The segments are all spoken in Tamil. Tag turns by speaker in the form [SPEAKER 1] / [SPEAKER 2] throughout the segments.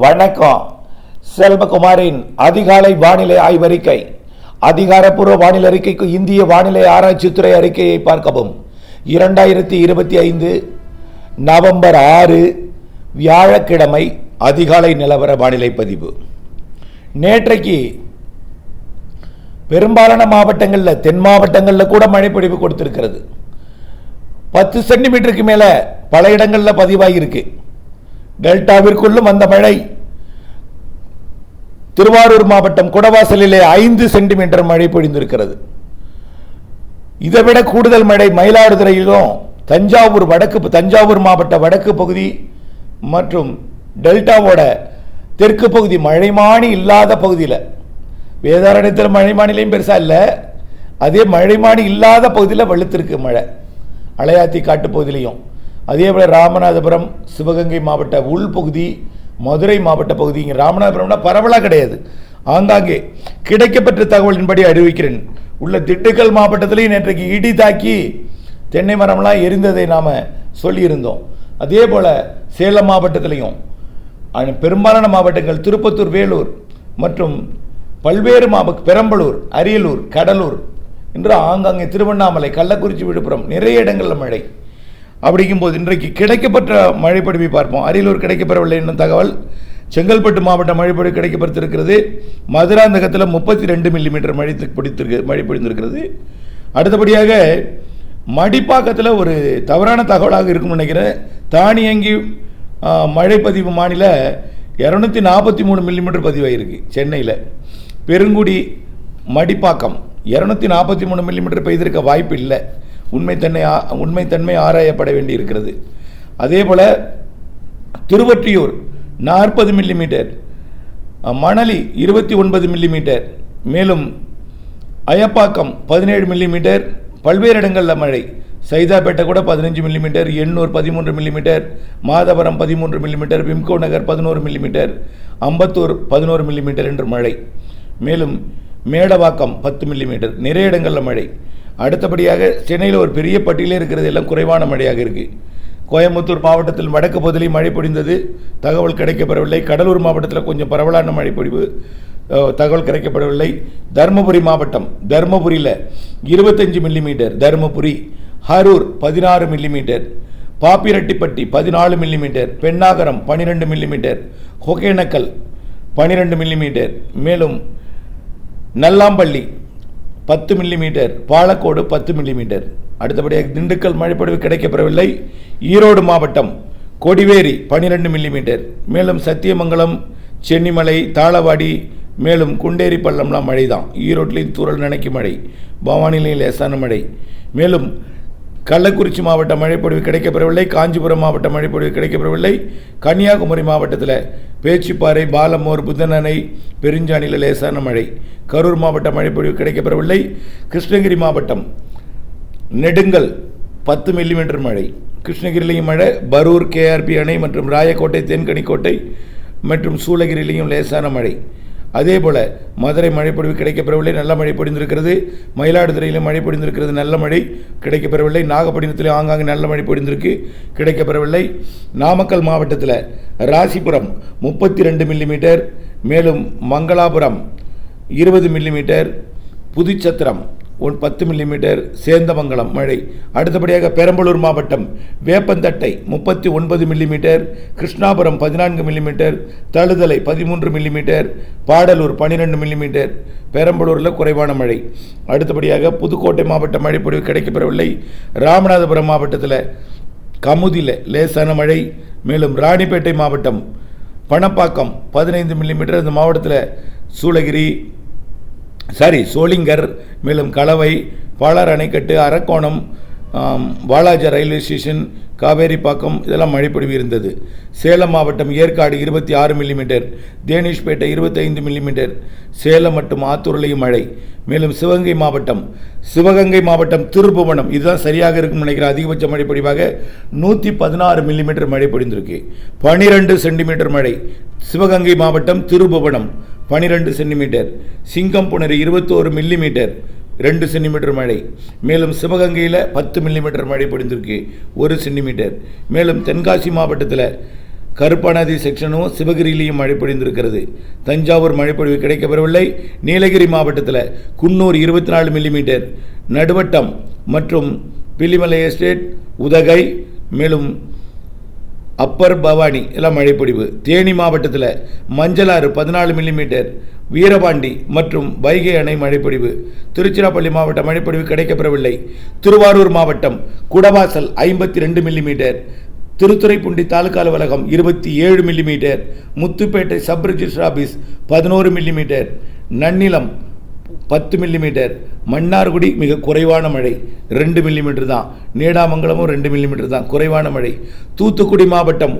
[SPEAKER 1] வணக்கம். செல்வகுமாரின் அதிகாலை வானிலை ஆய்வறிக்கை. அதிகாரப்பூர்வ வானிலை அறிக்கைக்கு இந்திய வானிலை ஆராய்ச்சித்துறை அறிக்கையை பார்க்கவும். இரண்டாயிரத்தி இருபத்தி ஐந்து நவம்பர் ஆறு வியாழக்கிழமை அதிகாலை நிலவர வானிலை பதிவு. நேற்றைக்கு பெரும்பாலான மாவட்டங்களில் தென் மாவட்டங்களில் கூட மழைப்பொழிவு கொடுத்திருக்கிறது. பத்து சென்டிமீட்டருக்கு மேலே பல இடங்களில் பதிவாகியிருக்கு டெல்டாவிற்குள்ளும் வந்த மழை. திருவாரூர் மாவட்டம் குடவாசலிலே ஐந்து சென்டிமீட்டர் மழை பொழிந்திருக்கிறது. இதைவிட கூடுதல் மழை மயிலாடுதுறையிலும் தஞ்சாவூர் வடக்கு தஞ்சாவூர் மாவட்ட வடக்கு பகுதி மற்றும் டெல்டாவோட தெற்கு பகுதி மழைமானி இல்லாத பகுதியில். வேதாரண்யத்தில் மழைமானிலையும் பெருசாக இல்லை. அதே மழைமானி இல்லாத பகுதியில் வெளுத்திருக்கு மழை. அலையாத்தி காட்டு பகுதியிலையும். அதே போல் ராமநாதபுரம் சிவகங்கை மாவட்ட உள்பகுதி மதுரை மாவட்ட பகுதி இங்கே ராமநாதபுரம்னா பரவலாக கிடையாது. ஆங்காங்கே கிடைக்கப்பெற்ற தகவலின்படி அறிவிக்கிறேன். உள்ள திண்டுக்கல் மாவட்டத்திலையும் நேற்றைக்கு இடி தாக்கி தென்னை மரம்லாம் எரிந்ததை நாம் சொல்லியிருந்தோம். அதே போல் சேலம் மாவட்டத்திலையும் பெரும்பாலான மாவட்டங்கள் திருப்பத்தூர் வேலூர் மற்றும் பல்வேறு மாவட்ட பெரம்பலூர் அரியலூர் கடலூர் என்று ஆங்காங்கே திருவண்ணாமலை கள்ளக்குறிச்சி விழுப்புரம் நிறைய இடங்களில் மழை. அப்படிங்கும்போது இன்றைக்கு கிடைக்கப்பெற்ற மழைப்பொழிவை பார்ப்போம். அரியலூர் கிடைக்கப்பெறவில்லை என்னும் தகவல். செங்கல்பட்டு மாவட்ட மழைப்பொழிவு கிடைக்கப்பெற்றிருக்கிறது. மதுராந்தகத்தில் முப்பத்தி ரெண்டு மில்லிமீட்டர் மழை பிடித்திருக்கு மழை பொழிந்திருக்கிறது. அடுத்தபடியாக மடிப்பாக்கத்தில் ஒரு தவறான தகவலாக இருக்கும்னு நினைக்கிறேன். தானியங்கி மழைப்பதிவு மாநில இரநூத்தி நாற்பத்தி மூணு மில்லிமீட்டர் பதிவாயிருக்கு சென்னையில். பெருங்குடி மடிப்பாக்கம் இரநூத்தி நாற்பத்தி மூணு மில்லிமீட்டர் பெய்திருக்க வாய்ப்பு இல்லை உண்மைத்தன்மை உண்மைத்தன்மை ஆராயப்பட வேண்டியிருக்கிறது. அதே போல் திருவொற்றியூர் நாற்பது மில்லிமீட்டர் மணலி இருபத்தி ஒன்பது மில்லிமீட்டர் மேலும் அயப்பாக்கம் பதினேழு மில்லிமீட்டர் பல்வேறு இடங்களில் மழை. சைதாப்பேட்டை கூட பதினஞ்சு மில்லிமீட்டர் எண்ணூர் பதிமூன்று மில்லிமீட்டர் மாதவரம் பதிமூன்று மில்லிமீட்டர் விம்கோ நகர் பதினோரு மில்லிமீட்டர் அம்பத்தூர் பதினோரு மில்லிமீட்டர் என்று மழை. மேலும் மேடவாக்கம் பத்து மில்லிமீட்டர் நிறைய இடங்களில் மழை. அடுத்தபடியாக சென்னையில் ஒரு பெரிய பட்டியலே இருக்கிறது எல்லாம் குறைவான மழையாக இருக்குது கோயம்புத்தூர் மாவட்டத்தில் வடக்கு பகுதியில் மழை பொழிந்தது. தகவல் கிடைக்கப்பெறவில்லை. கடலூர் மாவட்டத்தில் கொஞ்சம் பரவலான மழை பொழிவு தகவல் கிடைக்கப்படவில்லை தருமபுரி மாவட்டம் தருமபுரியில் இருபத்தஞ்சு மில்லிமீட்டர் தருமபுரி ஹரூர் பதினாறு மில்லிமீட்டர் பாப்பிரெட்டிப்பட்டி பதினாலு மில்லிமீட்டர் பெண்ணாகரம் பன்னிரெண்டு மில்லிமீட்டர் ஒகேனக்கல் பன்னிரெண்டு மில்லிமீட்டர். மேலும் நல்லாம்பள்ளி பத்து மில்லிமீட்டர் பாலக்கோடு பத்து மில்லிமீட்டர் அடுத்தபடியாக திண்டுக்கல் மழைப்பொழிவு கிடைக்கப்பெறவில்லை. ஈரோடு மாவட்டம் கொடிவேரி பன்னிரெண்டு மில்லிமீட்டர் மேலும் சத்தியமங்கலம் சென்னிமலை தாளவாடி மேலும் குண்டேரி பள்ளம்லாம் மழை தான் ஈரோட்டிலையும் தூரல் நினைக்கும் மழை. பவானிலையும் லேசான மழை. மேலும் கள்ளக்குறிச்சி மாவட்ட மழைப்பொழிவு கிடைக்கப்பெறவில்லை காஞ்சிபுரம் மாவட்ட மழைப்பொழிவு கிடைக்கப்பெறவில்லை. கன்னியாகுமரி மாவட்டத்தில் பேச்சிப்பாறை பாலமோர் புதனணை பெருஞ்சாணியில் லேசான மழை. கரூர் மாவட்ட மழைப்பொழிவு கிடைக்கப்பெறவில்லை. கிருஷ்ணகிரி மாவட்டம் நெடுங்கல் பத்து மில்லிமீட்டர் மழை. கிருஷ்ணகிரியிலையும் மழை பரூர் கேஆர்பி அணை மற்றும் ராயக்கோட்டை தென்கனிக்கோட்டை மற்றும் சூளகிரியிலையும் லேசான மழை. அதே போல் மதுரை மழைப்பொழிவு கிடைக்கப்பெறவில்லை நல்ல மழை பொழிந்திருக்கிறது. மயிலாடுதுறையிலும் மழை பொழிந்திருக்கிறது நல்ல மழை. கிடைக்கப்பெறவில்லை. நாகப்பட்டினத்திலும் ஆங்காங்கே நல்ல மழை பொழிந்திருக்கு கிடைக்கப்பெறவில்லை. நாமக்கல் மாவட்டத்தில் ராசிபுரம் முப்பத்தி ரெண்டு மில்லிமீட்டர் மேலும் மங்களாபுரம் இருபது மில்லிமீட்டர் புதுச்சத்திரம் ஒன் பத்து மில்லிமீட்டர் சேந்தமங்கலம் மழை. அடுத்தபடியாக பெரம்பலூர் மாவட்டம் வேப்பந்தட்டை முப்பத்தி ஒன்பது மில்லிமீட்டர் கிருஷ்ணாபுரம் பதினான்கு மில்லிமீட்டர் தழுதலை பதிமூன்று மில்லிமீட்டர் பாடலூர் பன்னிரெண்டு மில்லிமீட்டர். பெரம்பலூரில் குறைவான மழை. அடுத்தபடியாக புதுக்கோட்டை மாவட்ட மழைப்பொழிவு கிடைக்கப்பெறவில்லை. ராமநாதபுரம் மாவட்டத்தில் கமுதியில் லேசான மழை. மேலும் ராணிப்பேட்டை மாவட்டம் பணப்பாக்கம் பதினைந்து மில்லிமீட்டர். இந்த மாவட்டத்தில் சூளகிரி சாரி சோளிங்கர் மேலும் கலவை பாலார் அணைக்கட்டு அரக்கோணம் வாலாஜா ரயில்வே ஸ்டேஷன் காவேரிப்பாக்கம் இதெல்லாம் மழைப்பொழிவு இருந்தது. சேலம் மாவட்டம் ஏற்காடு இருபத்தி ஆறு மில்லிமீட்டர் தேனிஷ்பேட்டை இருபத்தைந்து மில்லிமீட்டர் சேலம் மற்றும் ஆத்தூர்லையும் மழை. மேலும் சிவகங்கை மாவட்டம் சிவகங்கை மாவட்டம் திருப்புவனம் இதுதான் சரியாக இருக்கும் நினைக்கிறேன் அதிகபட்ச மழை பொழிவாக நூற்றி பதினாறு மில்லிமீட்டர் மழை பொழிந்திருக்கு. பனிரெண்டு சென்டிமீட்டர் மழை. சிவகங்கை மாவட்டம் திருபுவனம் பனிரெண்டு சென்டிமீட்டர் சிங்கம்புணரி இருபத்தோரு மில்லிமீட்டர் ரெண்டு சென்டிமீட்டர் மழை. மேலும் சிவகங்கையில் பத்து மில்லிமீட்டர் மழை பொழிந்திருக்கு ஒரு சென்டிமீட்டர். மேலும் தென்காசி மாவட்டத்தில் கருப்பாநதி செக்ஷனும் சிவகிரியிலையும் மழை பொழிந்திருக்கிறது. தஞ்சாவூர் மழைப்பொழிவு கிடைக்கப்பெறவில்லை. நீலகிரி மாவட்டத்தில் குன்னூர் இருபத்தி நாலு மில்லிமீட்டர் நடுவட்டம் மற்றும் பில்லிமலை எஸ்டேட் உதகை மேலும் அப்பர் பவானி எல்லாம் மழைப்பொழிவு தேனி மாவட்டத்தில் மஞ்சளாறு பதினாலு மில்லிமீட்டர் வீரபாண்டி மற்றும் வைகை அணை மழைப்பொழிவு திருச்சிராப்பள்ளி மாவட்ட மழைப்பொழிவு கிடைக்கப்பெறவில்லை. திருவாரூர் மாவட்டம் குடவாசல் ஐம்பத்தி ரெண்டு மில்லிமீட்டர் திருத்துறைப்பூண்டி தாலுக்கா அலுவலகம் இருபத்தி ஏழு millimetre Muthupet sub register office பதினோரு மில்லிமீட்டர் நன்னிலம் பத்து மில்லிமீட்டர் மன்னார்குடி மிக குறைவான மழை. ரெண்டு மில்லிமீட்டர் தான். நீடாமங்கலமும் ரெண்டு மில்லிமீட்டர் தான். குறைவான மழை. தூத்துக்குடி மாவட்டம்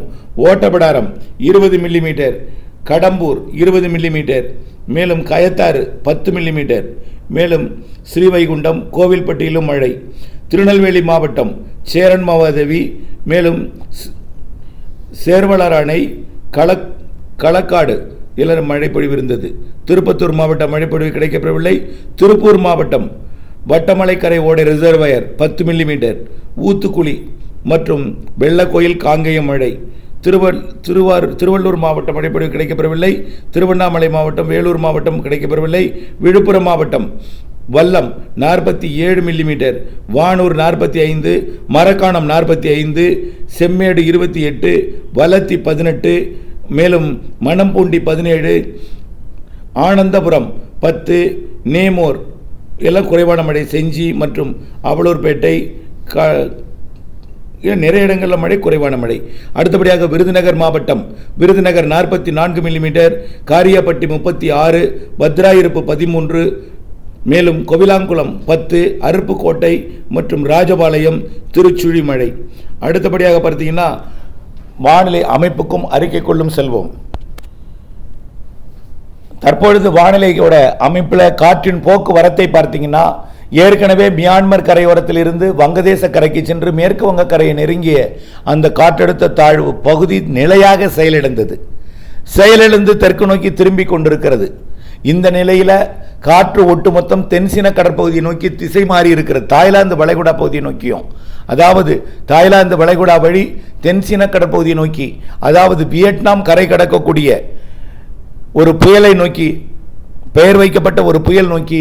[SPEAKER 1] ஓட்டபடாரம் இருபது மில்லிமீட்டர் கடம்பூர் இருபது மில்லிமீட்டர் மேலும் கயத்தாறு பத்து மில்லிமீட்டர் மேலும் ஸ்ரீவைகுண்டம் கோவில்பட்டியிலும் மழை. திருநெல்வேலி மாவட்டம் சேரன் மாவாதேவி. மேலும் சேர்வலர் அணை களக் களக்காடு இளர் மழைப்பொழிவு இருந்தது. திருப்பத்தூர் மாவட்டம் மழைப்பொழிவு கிடைக்கப்பெறவில்லை. திருப்பூர் மாவட்டம் வட்டமலைக்கரை ஓடை ரிசர்வயர் பத்து மில்லிமீட்டர் ஊத்துக்குழி மற்றும் வெள்ளக்கோயில் காங்கேயம் மழை. திருவள் திருவார் திருவள்ளூர் மாவட்டம் மழைப்பொழிவு கிடைக்கப்பெறவில்லை. திருவண்ணாமலை மாவட்டம் வேலூர் மாவட்டம் கிடைக்கப்பெறவில்லை. விழுப்புரம் மாவட்டம் வல்லம் நாற்பத்தி ஏழு மில்லிமீட்டர் வானூர் நாற்பத்தி ஐந்து மரக்காணம் நாற்பத்தி ஐந்து செம்மேடு இருபத்தி எட்டு வலத்தி பதினெட்டு மேலும் மணம்பூண்டி பதினேழு ஆனந்தபுரம் பத்து நேமோர் எல்லாம் குறைவான மழை செஞ்சி மற்றும் அவலூர்பேட்டை க நிறைய இடங்களில் மழை குறைவான மழை. அடுத்தபடியாக விருதுநகர் மாவட்டம். விருதுநகர் நாற்பத்தி நான்கு மில்லிமீட்டர் காரியாப்பட்டி முப்பத்தி ஆறு பத்ராயிருப்பு பதிமூன்று மேலும் கோவிலாங்குளம் பத்து அருப்புக்கோட்டை மற்றும் ராஜபாளையம் திருச்சுழி மழை அடுத்தபடியாக பார்த்தீங்கன்னா வானிலை அமைப்புக்கும் அறிக்கை கொள்ளும் செல்வோம். தற்பொழுது வானிலையோட அமைப்பில் காற்றின் போக்குவரத்தை பார்த்தீங்கன்னா ஏற்கனவே மியான்மர் கரையோரத்தில் இருந்து வங்கதேச கரைக்கு சென்று மேற்கு வங்க கரையை நெருங்கிய அந்த காற்றழுத்த தாழ்வு பகுதி நிலையாக செயலிழந்தது. செயலிழந்து தெற்கு நோக்கி திரும்பி கொண்டிருக்கிறது. இந்த நிலையில் காற்று ஒட்டுமொத்தம் தென்சீன கடற்பகுதியை நோக்கி திசை மாறி இருக்கிறது. தாய்லாந்து வளைகுடா பகுதியை நோக்கியும். அதாவது தாய்லாந்து வளைகுடா வழி தென்சீன கடற்பகுதியை நோக்கி அதாவது வியட்நாம் கரை கடக்கக்கூடிய ஒரு புயலை நோக்கி பெயர் வைக்கப்பட்ட ஒரு புயல் நோக்கி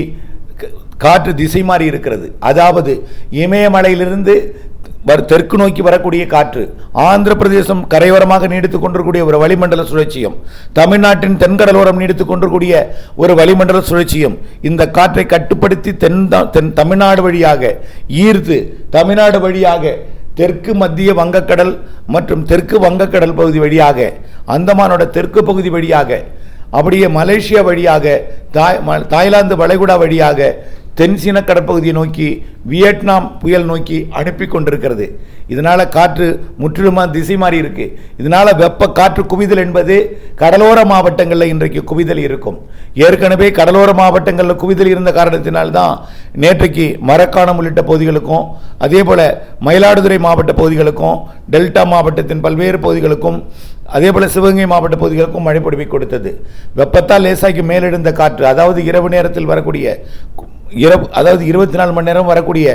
[SPEAKER 1] க- காற்று திசை மாறி இருக்கிறது. அதாவது இமயமலையிலிருந்து தெற்கு நோக்கி வரக்கூடிய காற்று ஆந்திர பிரதேசம் கரையோரமாக நீடித்துக் கொண்டிருக்கூடிய ஒரு வளிமண்டல சுழற்சியும் தமிழ்நாட்டின் தென்கடலோரம் நீடித்துக் கொண்டிருக்கூடிய ஒரு வளிமண்டல சுழற்சியும் இந்த காற்றை கட்டுப்படுத்தி தென் தென் தமிழ்நாடு வழியாக ஈர்த்து தமிழ்நாடு வழியாக தெற்கு மத்திய வங்கக்கடல் மற்றும் தெற்கு வங்கக்கடல் பகுதி வழியாக அந்தமானோட தெற்கு பகுதி வழியாக அப்படியே மலேசியா வழியாக தாய் ம- தாய்லாந்து வளைகுடா வழியாக தென்சீன கடற்பகுதியை நோக்கி வியட்நாம் புயல் நோக்கி அனுப்பி கொண்டிருக்கிறது. இதனால் காற்று முற்றிலுமாக திசை மாறி இருக்கு. இதனால் வெப்ப காற்று குவிதல் என்பது கடலோர மாவட்டங்களில் இன்றைக்கு குவிதல் இருக்கும். ஏற்கனவே கடலோர மாவட்டங்களில் குவிதல் இருந்த காரணத்தினால்தான் நேற்றைக்கு மரக்காணம் உள்ளிட்ட பகுதிகளுக்கும் அதே போல் மயிலாடுதுறை மாவட்ட பகுதிகளுக்கும் டெல்டா மாவட்டத்தின் பல்வேறு பகுதிகளுக்கும் அதே போல் சிவகங்கை மாவட்ட பகுதிகளுக்கும் மழை பொழிவை கொடுத்தது. வெப்பத்தால் லேசாக்கி மேலெழுந்த காற்று அதாவது இரவு நேரத்தில் வரக்கூடிய இரவு அதாவது இருபத்தி நாலு மணி நேரம் வரக்கூடிய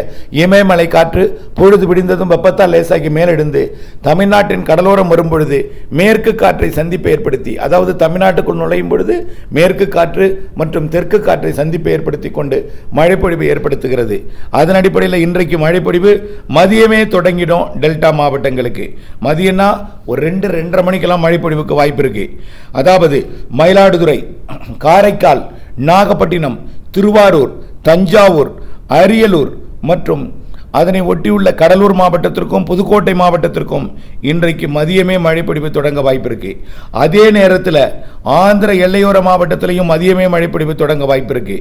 [SPEAKER 1] இமயமலை காற்று பொழுது விடிந்ததும் வெப்பத்தால் லேசாக்கி மேலெடுந்து தமிழ்நாட்டின் கடலோரம் வரும் பொழுது மேற்கு காற்றை சந்திப்பை ஏற்படுத்தி அதாவது தமிழ்நாட்டுக்குள் நுழையும் பொழுது மேற்கு காற்று மற்றும் தெற்கு காற்றை சந்திப்பை ஏற்படுத்தி கொண்டு மழைப்பொழிவை ஏற்படுத்துகிறது. அதன் அடிப்படையில் இன்றைக்கு மழைப்பொழிவு மதியமே தொடங்கிடும் டெல்டா மாவட்டங்களுக்கு. மதியம்னா ஒரு ரெண்டு ரெண்டரை மணிக்கெல்லாம் மழைப்பொழிவுக்கு வாய்ப்பு இருக்கு. அதாவது மயிலாடுதுறை காரைக்கால் நாகப்பட்டினம் திருவாரூர் தஞ்சாவூர் அரியலூர் மற்றும் அதனை ஒட்டியுள்ள கடலூர் மாவட்டத்திற்கும் புதுக்கோட்டை மாவட்டத்திற்கும் இன்றைக்கு மதியமே மழைப்பிடிப்பு தொடங்க வாய்ப்பு இருக்கு அதே நேரத்தில் ஆந்திர எல்லையோர மாவட்டத்திலையும் மதியமே மழைப்பிடிப்பு தொடங்க வாய்ப்பு இருக்கு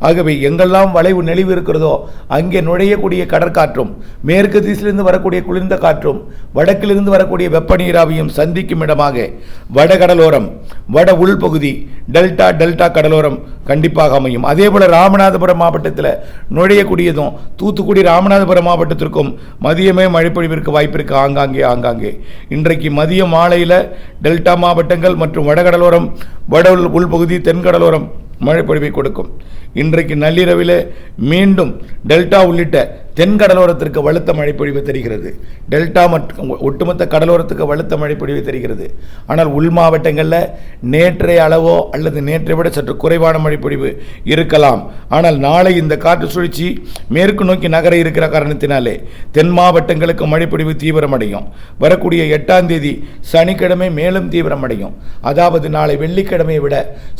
[SPEAKER 1] ஆகவே எங்கெல்லாம் வளைவு நெளிவு இருக்கிறதோ அங்கே நுழையக்கூடிய கடற்காற்றும் மேற்கு திசையிலிருந்து வரக்கூடிய குளிர்ந்த காற்றும் வடக்கிலிருந்து வரக்கூடிய வெப்ப நீராவியும் சந்திக்கும் இடமாக வடகடலோரம் வட உள்பகுதி டெல்டா டெல்டா கடலோரம் கண்டிப்பாக அமையும். அதே போல் ராமநாதபுரம் மாவட்டத்தில் நுழையக்கூடியதும் தூத்துக்குடி ராமநாதபுரம் மாவட்டத்திற்கும் மதியமே மழைப்பொழிவிற்கு வாய்ப்பிருக்கு. ஆங்காங்கே ஆங்காங்கே. இன்றைக்கு மதிய மாலையில் டெல்டா மாவட்டங்கள் மற்றும் வடகடலோரம் வட உள் உள்பகுதி தென்கடலோரம் மழைப்பொழிவை கொடுக்கும். இன்றைக்கு நள்ளிரவில் மீண்டும் டெல்டா உள்ளிட்ட தென் கடலோரத்திற்கு வலுத்த மழைப்பொழிவு தெரிகிறது. டெல்டா மற்றும் ஒட்டுமொத்த கடலோரத்துக்கு வலுத்த மழைப்பொழிவு தெரிகிறது. ஆனால் உள் மாவட்டங்களில் நேற்றைய அளவோ அல்லது நேற்றை விட சற்று குறைவான மழைப்பொழிவு இருக்கலாம். ஆனால் நாளை இந்த காற்று சுழற்சி மேற்கு நோக்கி நகர இருக்கிற காரணத்தினாலே தென் மாவட்டங்களுக்கு மழைப்பொழிவு தீவிரமடையும். வரக்கூடிய எட்டாம் தேதி சனிக்கிழமை மேலும் தீவிரமடையும். அதாவது நாளை வெள்ளிக்கிழமையை விட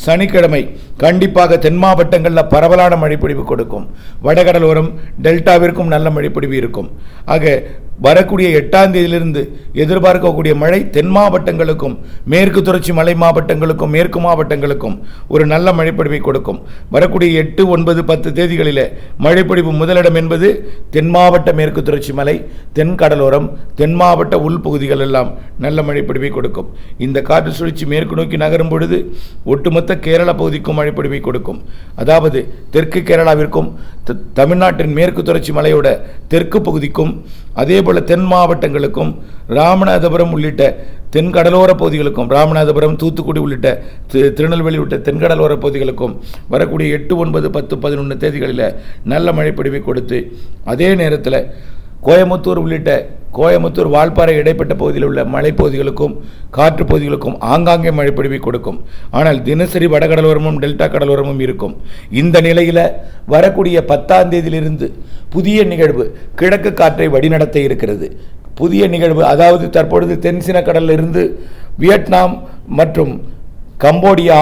[SPEAKER 1] சனிக்கிழமை கண்டிப்பாக தென் மாவட்டங்களில் பரவலான மழைப்பொழிவு கொடுக்கும். வடகடலோரம் டெல்டாவிற்கும் நல்ல மழைப்பொழிவு இருக்கும். ஆக வரக்கூடிய எட்டாம் தேதியிலிருந்து எதிர்பார்க்கக்கூடிய மழை தென் மாவட்டங்களுக்கும் மேற்கு தொடர்ச்சி மலை மாவட்டங்களுக்கும் மேற்கு மாவட்டங்களுக்கும் ஒரு நல்ல மழைப்பொழிவை கொடுக்கும். வரக்கூடிய எட்டு ஒன்பது பத்து தேதிகளில் மழைப்பொழிவு முதலிடம் என்பது தென் மாவட்ட மேற்கு தொடர்ச்சி மலை தென் கடலோரம் தென் மாவட்ட உள்பகுதிகள் எல்லாம் நல்ல மழைப்பொழிவை கொடுக்கும். இந்த காற்று சுழற்சி மேற்கு நோக்கி நகரும் பொழுது ஒட்டுமொத்த கேரள பகுதிக்கும் மழைப்பொழிவை கொடுக்கும். அதாவது தெற்கு கேரளாவிற்கும் த- தமிழ்நாட்டின் மேற்கு தொடர்ச்சி மலையோட தெற்கு பகுதிக்கும் அதே போல் தென் மாவட்டங்களுக்கும் ராமநாதபுரம் உள்ளிட்ட தென்கடலோர பகுதிகளுக்கும் ராமநாதபுரம் தூத்துக்குடி உள்ளிட்ட திருநெல்வேலி உள்ளிட்ட தென்கடலோர பகுதிகளுக்கும் வரக்கூடிய எட்டு ஒன்பது பத்து பதினொன்று தேதிகளில் நல்ல மழைப்பிடிவை கொடுத்து அதே நேரத்தில் கோயமுத்தூர் உள்ளிட்ட கோயமுத்தூர் வால்பாறை இடைப்பட்ட பகுதியில் உள்ள மலைப்பகுதிகளுக்கும் காற்று பகுதிகளுக்கும் ஆங்காங்கே மழைப்பொழிவை கொடுக்கும். ஆனால் தினசரி வடகடலோரமும் டெல்டா கடலோரமும் இருக்கும். இந்த நிலையில் வரக்கூடிய பத்தாம் தேதியிலிருந்து புதிய நிகழ்வு கிழக்கு காற்றை வழிநடத்த இருக்கிறது. புதிய நிகழ்வு அதாவது தற்பொழுது தென்சின கடலில் வியட்நாம் மற்றும் கம்போடியா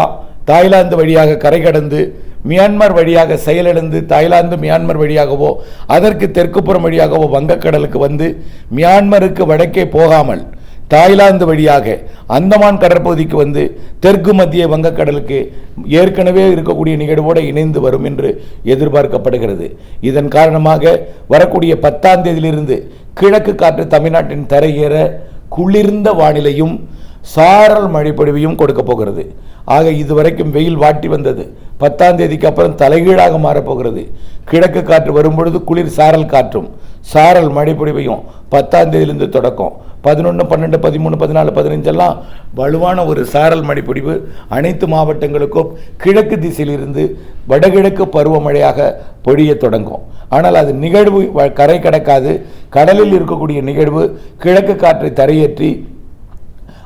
[SPEAKER 1] தாய்லாந்து வழியாக கரை கடந்து மியான்மர் வழியாக செயலிழந்து தாய்லாந்து மியான்மர் வழியாகவோ அதற்கு தெற்குப்புறம் வழியாகவோ வங்கக்கடலுக்கு வந்து மியான்மருக்கு வடக்கே போகாமல் தாய்லாந்து வழியாக அந்தமான் கடற்பகுதிக்கு வந்து தெற்கு மத்திய வங்கக்கடலுக்கு ஏற்கனவே இருக்கக்கூடிய நிகழ்வோடு இணைந்து வரும் என்று எதிர்பார்க்கப்படுகிறது. இதன் காரணமாக வரக்கூடிய பத்தாம் தேதியிலிருந்து கிழக்கு காற்று தமிழ்நாட்டின் தரையேற குளிர்ந்த வானிலையும் சாரல் மழைப்பொழிவையும் கொடுக்க போகிறது. ஆக இதுவரைக்கும் வெயில் வாட்டி வந்தது. பத்தாம் தேதிக்கு அப்புறம் தலைகீழாக மாறப்போகிறது கிழக்கு காற்று வரும்பொழுது குளிர் சாரல் காற்றும். சாரல் மழைப்பொழிவையும் பத்தாம் தேதியிலிருந்து தொடக்கம். பதினொன்று பன்னெண்டு பதிமூணு பதினாலு பதினஞ்செல்லாம் வலுவான ஒரு சாரல் மழைப்பொழிவு அனைத்து மாவட்டங்களுக்கும் கிழக்கு திசையிலிருந்து வடகிழக்கு பருவமழையாக பொழிய தொடங்கும். ஆனால் அது நிகழ்வு வ- கரை கடக்காது. கடலில் இருக்கக்கூடிய நிகழ்வு கிழக்கு காற்றை தரையேற்றி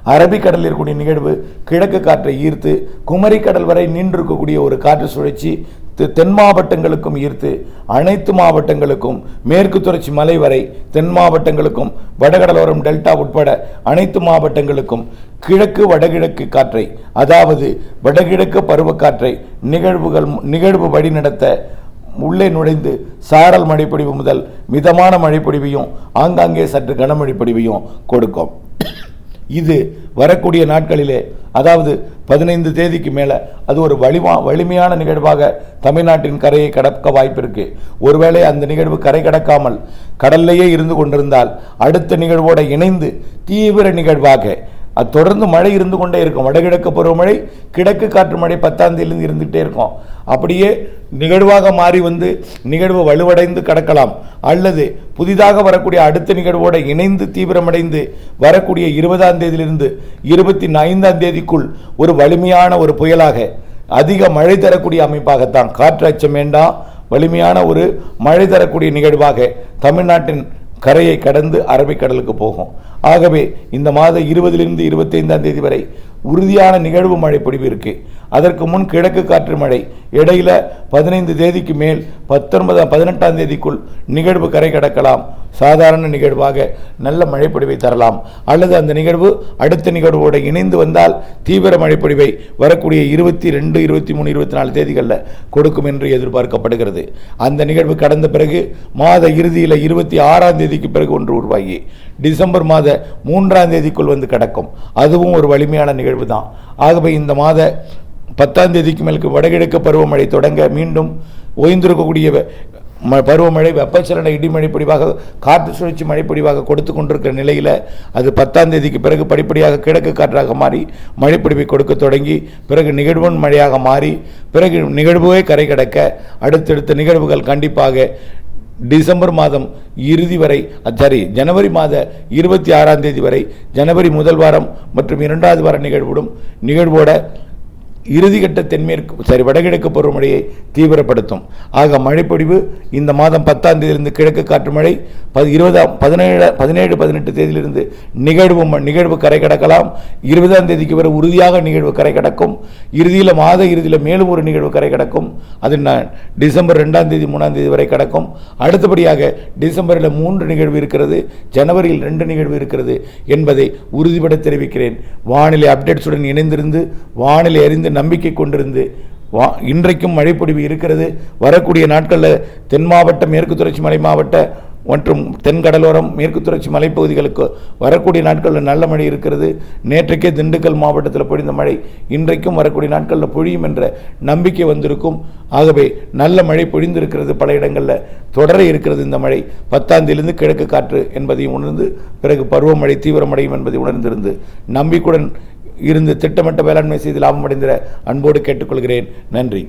[SPEAKER 1] அரபிக்கடலில் இருக்கக்கூடிய நிகழ்வு கிழக்கு காற்றை ஈர்த்து குமரிக்கடல் வரை நின்றிருக்கக்கூடிய ஒரு காற்று சுழற்சி தெ- தென் மாவட்டங்களுக்கும் ஈர்த்து அனைத்து மாவட்டங்களுக்கும் மேற்கு தொடர்ச்சி மலை வரை தென் மாவட்டங்களுக்கும் வடகடலோரம் டெல்டா உட்பட அனைத்து மாவட்டங்களுக்கும் கிழக்கு வடகிழக்கு காற்றை அதாவது வடகிழக்கு பருவக்காற்றை நிகழ்வுகள் நிகழ்வு வழிநடத்த உள்ளே நுழைந்து சாரல் மழைப்பொழிவு முதல் மிதமான மழைப்பொழிவையும் ஆங்காங்கே சற்று கனமழைப்பொழிவையும் கொடுக்கும். இது வரக்கூடிய நாட்களிலே அதாவது பதினைந்து தேதிக்கு மேலே அது ஒரு வலிமா வலிமையான நிகழ்வாக தமிழ்நாட்டின் கரையை கடக்க வாய்ப்பிருக்கு. ஒருவேளை அந்த நிகழ்வு கரை கடக்காமல் கடல்லையே இருந்து கொண்டிருந்தால் அடுத்த நிகழ்வோடு இணைந்து தீவிர நிகழ்வாக அது தொடர்ந்து மழை இருந்து கொண்டே இருக்கும். வடகிழக்கு பருவமழை கிழக்கு காற்று மழை பத்தாம் தேதியிலிருந்து இருந்துகிட்டே இருக்கும். அப்படியே நிகழ்வாக மாறி வந்து நிகழ்வு வலுவடைந்து கடக்கலாம். அல்லது புதிதாக வரக்கூடிய அடுத்த நிகழ்வோடு இணைந்து தீவிரமடைந்து வரக்கூடிய இருபதாம் தேதியிலிருந்து இருபத்தி ஐந்தாம் தேதிக்குள் ஒரு வலிமையான ஒரு புயலாக அதிக மழை தரக்கூடிய அமைப்பாகத்தான் காற்று அச்சம் வேண்டாம் வலிமையான ஒரு மழை தரக்கூடிய நிகழ்வாக தமிழ்நாட்டின் கரையை கடந்து அரபிக்கடலுக்கு போகும். ஆகவே இந்த மாத இருபதிலிருந்து இருபத்தைந்தாம் தேதி வரை உறுதியான நிகழ்வு மழை பொழிவு அதற்கு முன் கிழக்கு காற்று மழை. இடையில பதினைந்து தேதிக்கு மேல் பத்தொன்பதாம் பதினெட்டாம் தேதிக்குள் நிகழ்வு கரை கடக்கலாம். சாதாரண நிகழ்வாக நல்ல மழைப்பொழிவை தரலாம். அல்லது அந்த நிகழ்வு அடுத்த நிகழ்வோடு இணைந்து வந்தால் தீவிர மழைப்பொழிவை வரக்கூடிய இருபத்தி ரெண்டு இருபத்தி மூணு இருபத்தி நாலு தேதிகளில் கொடுக்கும் என்று எதிர்பார்க்கப்படுகிறது. அந்த நிகழ்வு கடந்த பிறகு மாத இறுதியில் இருபத்தி ஆறாம் தேதிக்கு பிறகு ஒன்று உருவாகி டிசம்பர் மாத மூன்றாம் தேதிக்குள் வந்து கிடக்கும். அதுவும் ஒரு வலிமையான நிகழ்வு தான் ஆகவே இந்த மாத பத்தாம் தேதிக்கு மேலுக்கு வடகிழக்கு பருவமழை தொடங்க மீண்டும் ஓய்ந்திருக்கக்கூடிய ம- பருவமழை வெப்பச்சலன இடிமழை பொழிவாக காற்று சுழற்சி மழை பொழிவாக கொடுத்து கொண்டிருக்கிற நிலையில் அது பத்தாம் தேதிக்கு பிறகு படிப்படியாக கிழக்கு காற்றாக மாறி மழைப்பிடிவை கொடுக்க தொடங்கி பிறகு நிகழ்வன் மழையாக மாறி பிறகு நிகழ்வே கரை கடக்க அடுத்தடுத்த நிகழ்வுகள் கண்டிப்பாக டிசம்பர் மாதம் இறுதி வரை சாரி ஜனவரி மாத இருபத்தி ஆறாம் தேதி வரை ஜனவரி முதல் வாரம் மற்றும் இரண்டாவது வார நிகழ்வுடும் நிகழ்வோட இறுதிக்கட்ட தென்மேற்கு சரி வடகிழக்கு பருவமழையை தீவிரப்படுத்தும். ஆக மழைப்பொழிவு இந்த மாதம் பத்தாம் தேதியிலிருந்து கிழக்கு காற்று மழை இருபதாம் பதினேழு பதினேழு பதினெட்டு தேதியிலிருந்து நிகழ்வு நிகழ்வு கரை கடக்கலாம். இருபதாம் தேதிக்கு பிறகு உறுதியாக நிகழ்வு கரை கடக்கும். இறுதியில் மாத இறுதியில் மேலும் ஒரு நிகழ்வு கரை கடக்கும். அது டிசம்பர் ரெண்டாம் தேதி மூணாம் தேதி வரை கடக்கும். அடுத்தபடியாக டிசம்பரில் மூன்று நிகழ்வு இருக்கிறது ஜனவரியில் ரெண்டு நிகழ்வு இருக்கிறது என்பதை உறுதிபட தெரிவிக்கிறேன். வானிலை அப்டேட்ஸுடன் இணைந்திருந்து வானிலை அறிந்து நம்பிக்கை கொண்டிருந்து வா இன்றைக்கும் மழைப்பொழிவு இருக்கிறது. வரக்கூடிய நாட்களில் தென் மாவட்டம் மேற்கு தொடர்ச்சி மலை மாவட்ட மற்றும் தென்கடலோரம் மேற்கு தொடர்ச்சி மலைப்பகுதிகளுக்கு வரக்கூடிய நாட்களில் நல்ல மழை இருக்கிறது. நேற்றைக்கே திண்டுக்கல் மாவட்டத்தில் பொழிந்த மழை இன்றைக்கும் வரக்கூடிய நாட்களில் பொழியும் என்ற நம்பிக்கை வந்திருக்கும். ஆகவே நல்ல மழை பொழிந்திருக்கிறது பல இடங்களில். தொடர இருக்கிறது இந்த மழை. பத்தாந்திலிருந்து கிழக்கு காற்று என்பதையும் உணர்ந்து பிறகு பருவமழை தீவிரமடையும் என்பதை உணர்ந்திருந்து நம்பிக்கையுடன் இருந்து திட்டமிட்ட வேளாண்மை செய்து லாபம் அடைந்திட அன்போடு கேட்டுக்கொள்கிறேன். நன்றி.